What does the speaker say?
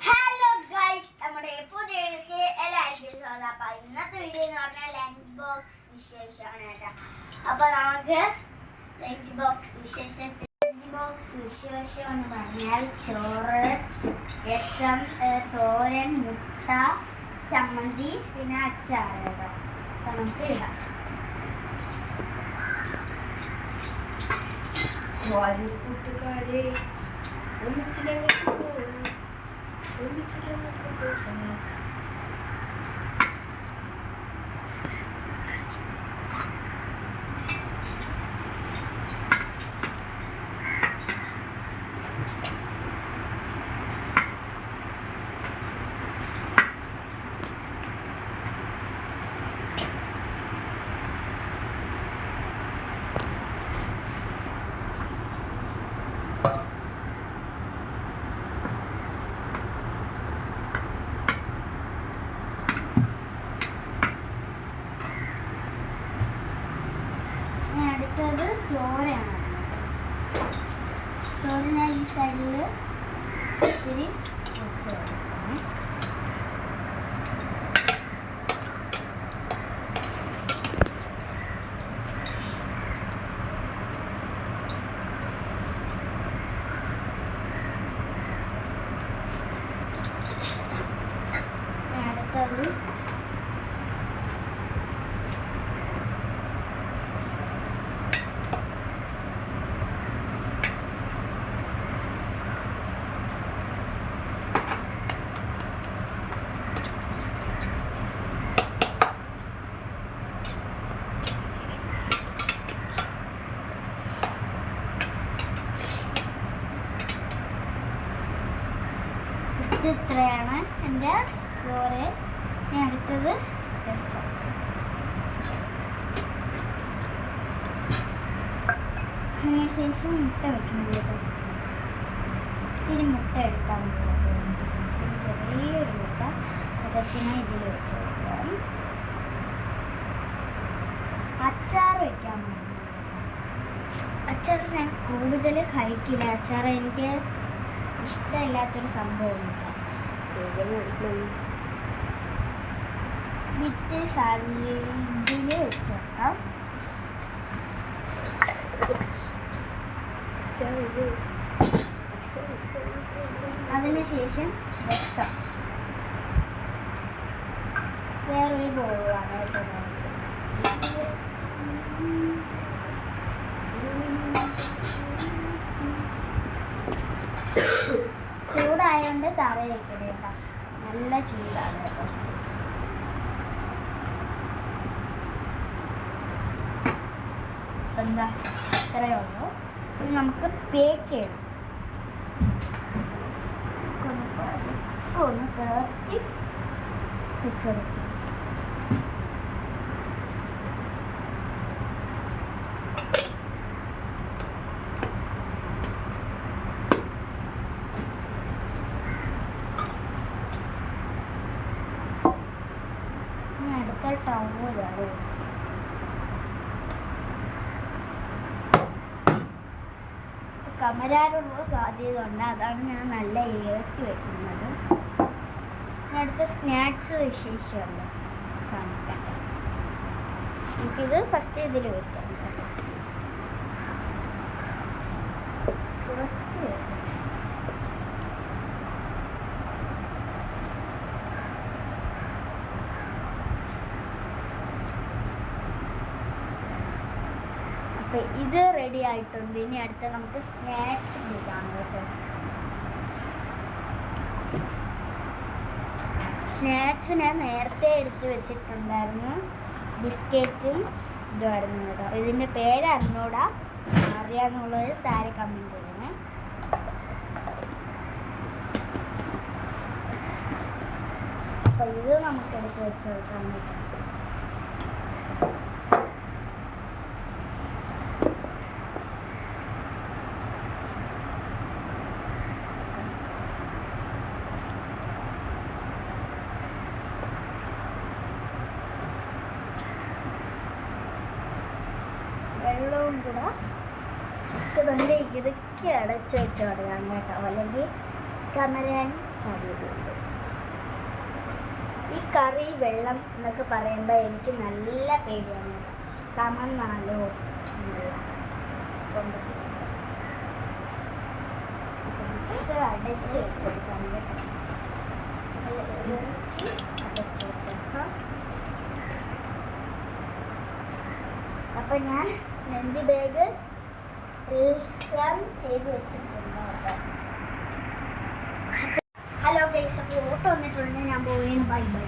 Hello guys നമ്മുടെ പുതിയക്ക് എല്ലാവർക്കും സ്വാഗതം. അപ്പൊ ഇന്നത്തെ വീഡിയോ എന്ന് പറഞ്ഞാൽ ലഞ്ച് ബോക്സ് വിശേഷമാണ് കേട്ടോ. അപ്പൊ നമുക്ക് ലഞ്ച് ബോക്സ് വിശേഷം ലഞ്ച് ബോക്സ് വിശേഷം എന്ന് പറഞ്ഞാൽ ചോറ് രസം തോരൻ മുട്ട ചമ്മന്തി പിന്നെ അച്ചാർ കേട്ടോ. അപ്പൊ നമുക്ക് ഇടാം. കൂട്ടുകാരെ Любите ли вы какой-то ну. ചോറയാണ് ചോറിന് ഈ സൈഡിൽ ഇത്തിരി വെച്ച് കൊടുക്കണം ഇനി അടുത്തത് ഇത് ഇത്രയാണ് എന്റെ ചോറ് ഞാൻ അടുത്തത് രസം. അതിനുശേഷം മുട്ട കേട്ടോ ഇത്തിരി മുട്ട എടുത്താൽ മതി. ചെറിയൊരു മുട്ട. അതൊക്കെ ഇതിൽ വെച്ച് കൊടുക്കാം. അച്ചാർ വേണ്ടി അച്ചാർ ഞാൻ കൂടുതൽ കഴിക്കില്ല. അച്ചാർ എനിക്ക് ഇഷ്ടമില്ലാത്തൊരു സംഭവമില്ല വിത്ത് സൈഡിൽ വെച്ചേക്കാം. അതിനുശേഷം വേറൊരു ബോളാണ് തറ വയ്ക്കണേ കേട്ടോ നല്ല ചൂടാണ് എന്താ? ഇത്രയേ ഉള്ളൂ. ഇനി നമുക്ക് പേക്ക് ചെയ്യണം ഒന്ന് പതുക്കെ ഒന്ന് കയറ്റി വെച്ചെടുക്കും ഇനി അടുത്ത ടൗലാണ് കമരാനുള്ള സാധ്യത ഉണ്ട് അതാണ് ഞാൻ നല്ല ഇരട്ടി വെക്കുന്നത്. അടുത്ത സ്നാക്സ് വിശേഷമുണ്ട്. കാണിക്കാൻ എനിക്കിത് ഫസ്റ്റ് ഇതിൽ വെക്കാം കേട്ടോ. കുറച്ച് വെക്കാം. അപ്പൊ ഇത് റെഡി ആയിട്ടുണ്ട്. ഇനി അടുത്ത നമുക്ക് സ്നാക്സ് എടുക്കാം കേട്ടോ. സ്നാക്സ് ഞാൻ നേരത്തെ എടുത്ത് വെച്ചിട്ടുണ്ടായിരുന്നു. ബിസ്ക്കറ്റും ഇതുമായിരുന്നു കേട്ടോ. ഇതിന്റെ പേര് അറിഞ്ഞൂടാ. അറിയാന്നുള്ളത് താഴെ കമന്റ് ചെയ്യണേ. അപ്പൊ ഇത് നമുക്ക് എടുത്ത് വെച്ച് കൊടുക്കാൻ കേട്ടോ. വെള്ളവും കൂടെ ഇതുകൊണ്ട് ഇറുക്കി അടച്ചു വെച്ച് കൊടുക്കാം കേട്ടോ. അല്ലെങ്കിൽ കമരാൻ സാധ്യതയുണ്ട്. ഈ കറി വെള്ളം എന്നൊക്കെ പറയുമ്പോൾ എനിക്ക് നല്ല പേടിയാണ്. കമന്നാലോ അടച്ച് വെച്ചേക്കാം അപ്പൊ ഞാൻ ലഞ്ച് ബാഗ് എല്ലാം ചെയ്ത് വെച്ചിട്ടുണ്ട്. ഹലോ ഗൈസ് അപ്പോൾ ഓട്ടോ വന്നിട്ടുണ്ട്. ഞാൻ പോവുകയാണ്. Bye bye